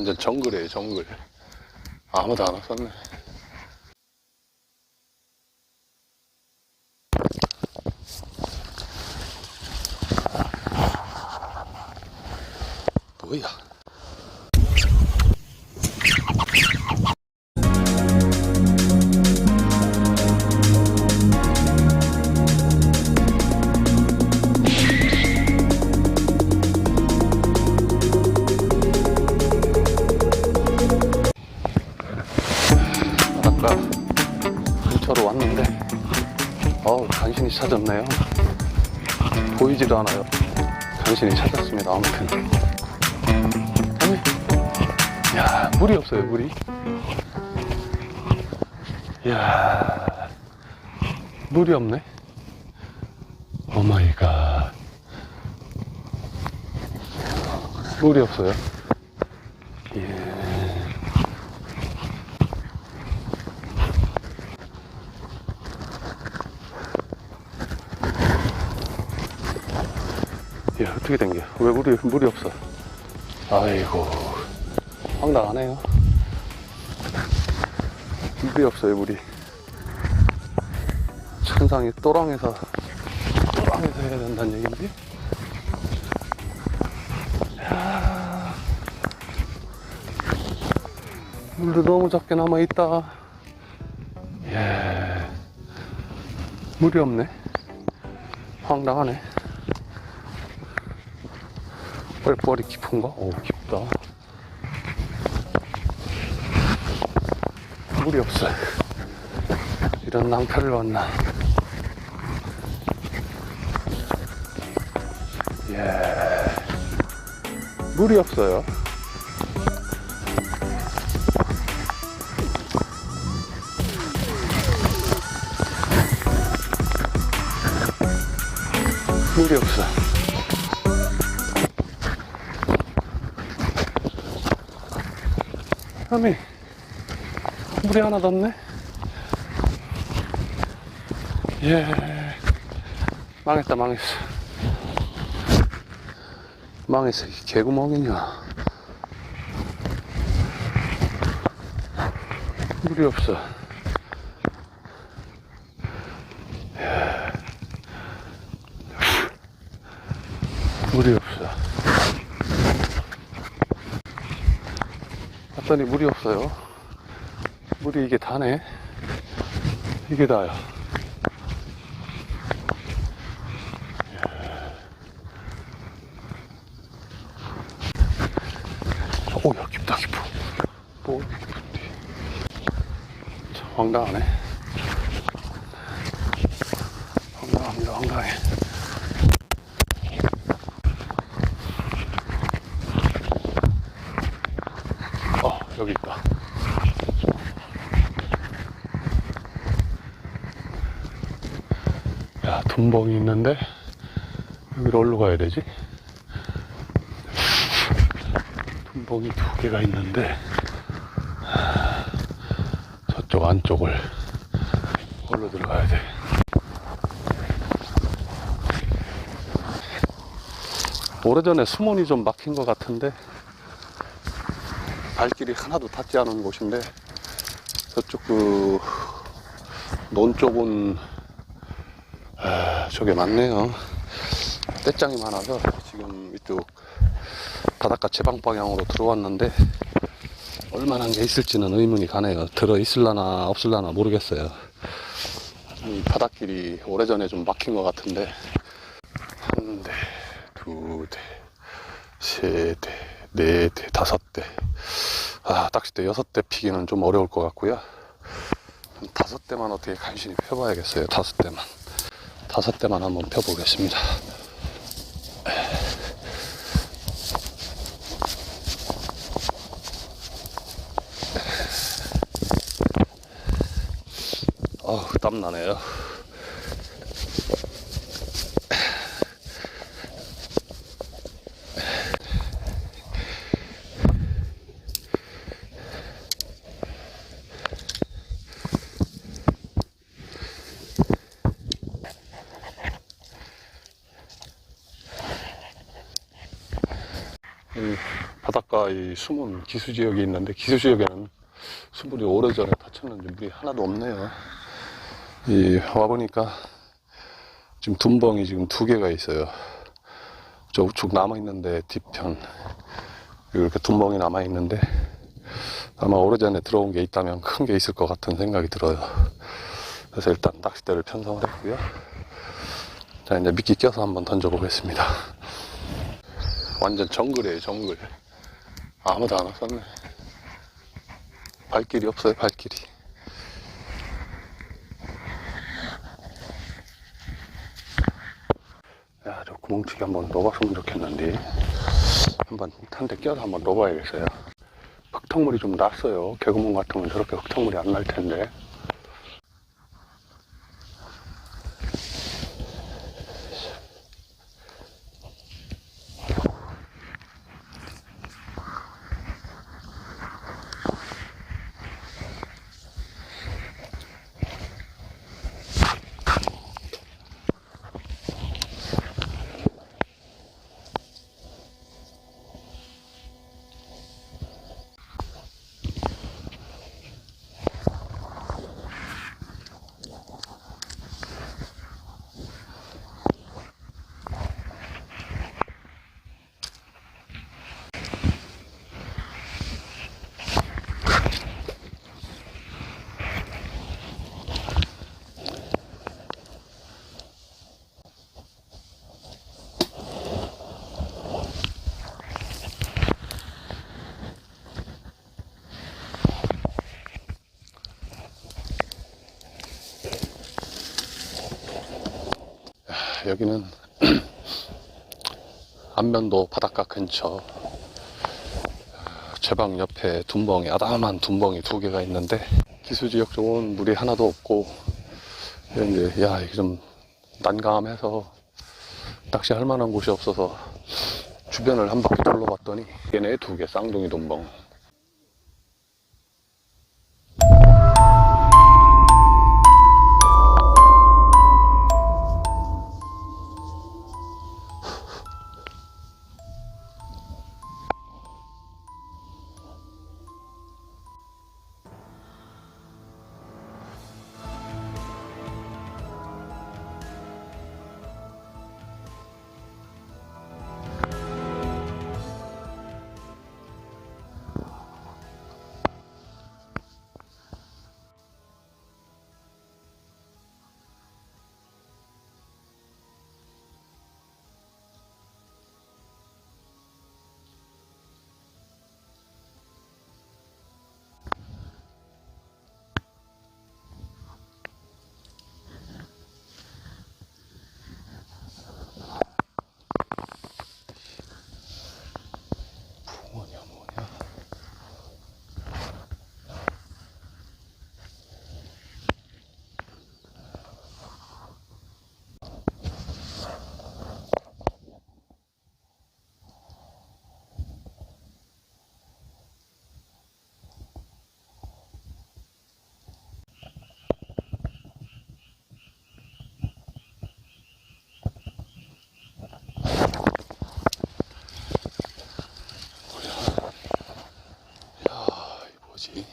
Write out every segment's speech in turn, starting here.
완전 정글이에요, 정글. 아무도 안 왔었네. 뭐야? 보이지도 않아요. 간신히 찾았습니다 아무튼. 야 물이 없어요 물이. 야 물이 없네. 오마이갓. 물이 없어요 야, 어떻게 된 게? 왜 물이, 물이 없어? 아이고, 황당하네요. 물이 없어요, 물이. 천상이 또랑에서, 또랑에서 해야 된다는 얘기인데? 야 물도 너무 적게 남아있다. 예. 물이 없네. 황당하네. 뻘뻘이 깊은가? 오, 깊다. 물이 없어. 이런 낭패를 왔나. 예. 물이 없어요. 물이 없어. 아미 물이 하나도 없네. 예. 망했다 망했어. 망했어. 개구멍이냐. 물이 없어. 예. 물이 없어 봤더니 물이 없어요. 물이 이게 다네. 이게 다요. 오, 야, 깊다, 깊어. 뭐, 깊은데. 참, 황당하네. 황당합니다, 황당해. 어, 여기 있다. 야, 둔벙이 있는데, 여기를 어디로 가야 되지? 둔벙이 두 개가 있는데, 하, 저쪽 안쪽을, 어디로 들어가야 돼? 오래전에 수문이 좀 막힌 것 같은데, 발길이 하나도 닿지 않은 곳인데 저쪽 그 논 쪽은 아, 저게 많네요. 떼짱이 많아서 지금 이쪽 바닷가 제방 방향으로 들어왔는데 얼마나 게 있을지는 의문이 가네요. 들어 있을라나 없을라나 모르겠어요. 이 바닷길이 오래전에 좀 막힌 것 같은데 한 대, 두 대, 세 대, 네 대, 다섯 대. 아, 낚싯대 여섯 대 피기는 좀 어려울 것 같고요. 한 다섯 대만 어떻게 간신히 펴봐야겠어요. 다섯 대만. 다섯 대만 한번 펴보겠습니다. 어우, 땀나네요. 이 바닷가 이 숨은 기수 지역에 있는데 기수 지역에는 수물이 오래전에 다쳤는지 물이 하나도 없네요. 이 와보니까 지금 둔벙이 지금 두 개가 있어요. 저 우측 남아있는데 뒤편 이렇게 둔벙이 남아있는데 아마 오래전에 들어온 게 있다면 큰 게 있을 것 같은 생각이 들어요. 그래서 일단 낚싯대를 편성을 했고요. 자 이제 미끼 껴서 한번 던져보겠습니다. 완전 정글이에요 정글. 아무도 안 왔었네. 발길이 없어요 발길이. 야, 저 구멍치기 한번 넣어봤으면 좋겠는데. 한번 한대 껴서 한번 넣어봐야겠어요. 흙탕물이 좀 났어요. 개구멍 같으면 저렇게 흙탕물이 안 날 텐데. 여기는 안면도 바닷가 근처 제 방 옆에 둔벙이 아담한 둔벙이 두 개가 있는데 기수지역 쪽은 물이 하나도 없고 이제 야 이게 좀 난감해서 낚시할 만한 곳이 없어서 주변을 한 바퀴 둘러봤더니 얘네 두 개 쌍둥이 둔벙 뭐지?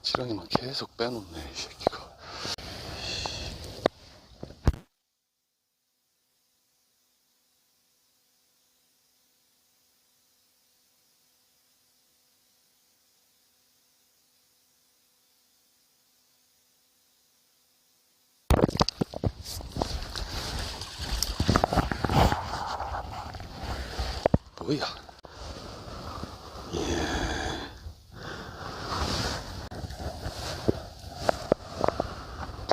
지렁이만 계속 빼놓네, 이 새끼가. 뭐야?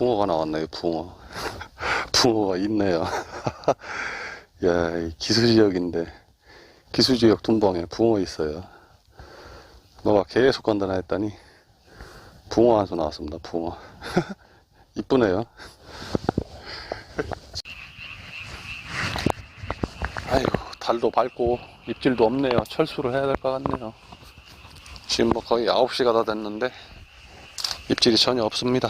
붕어가 나왔네요, 붕어. 붕어가 있네요. 야, 이 기수지역인데, 기수지역 둔벙에 붕어 있어요. 너가 계속 건드나 했더니, 붕어 한 수 나왔습니다, 붕어. 이쁘네요. 아이고, 달도 밝고, 입질도 없네요. 철수를 해야 될 것 같네요. 지금 뭐 거의 9시가 다 됐는데, 입질이 전혀 없습니다.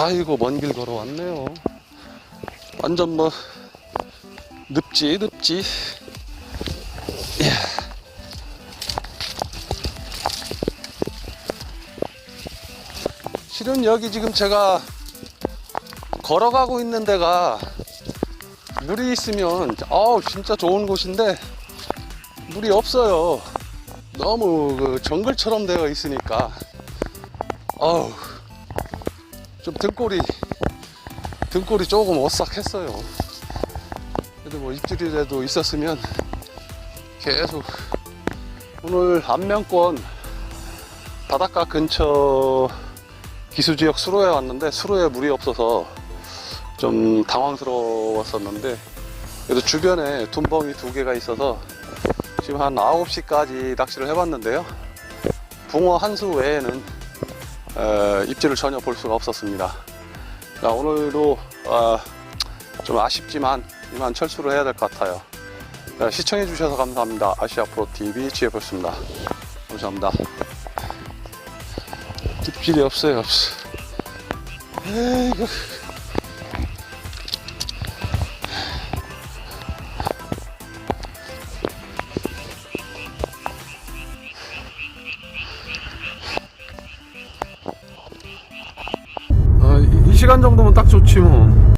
아이고 먼 길 걸어왔네요. 완전 뭐 늪지 늪지. 이야. 실은 여기 지금 제가 걸어가고 있는 데가 물이 있으면 아우 진짜 좋은 곳인데 물이 없어요. 너무 그 정글처럼 되어 있으니까. 아우 좀 등골이 등골이 조금 오싹했어요. 그래도 뭐 입질이라도 있었으면 계속 오늘 안면권 바닷가 근처 기수지역 수로에 왔는데 수로에 물이 없어서 좀 당황스러웠었는데 그래도 주변에 둔벙이 두 개가 있어서 지금 한 9시까지 낚시를 해봤는데요. 붕어 한 수 외에는 어, 입질을 전혀 볼 수가 없었습니다. 자, 오늘도 어, 좀 아쉽지만 이만 철수를 해야 될 것 같아요. 자, 시청해 주셔서 감사합니다. 아시아 프로TV 지혜였습니다. 감사합니다. 입질이 없어요 없어. 에이구 아, 이, 이 시간 정도면 딱 좋지 뭐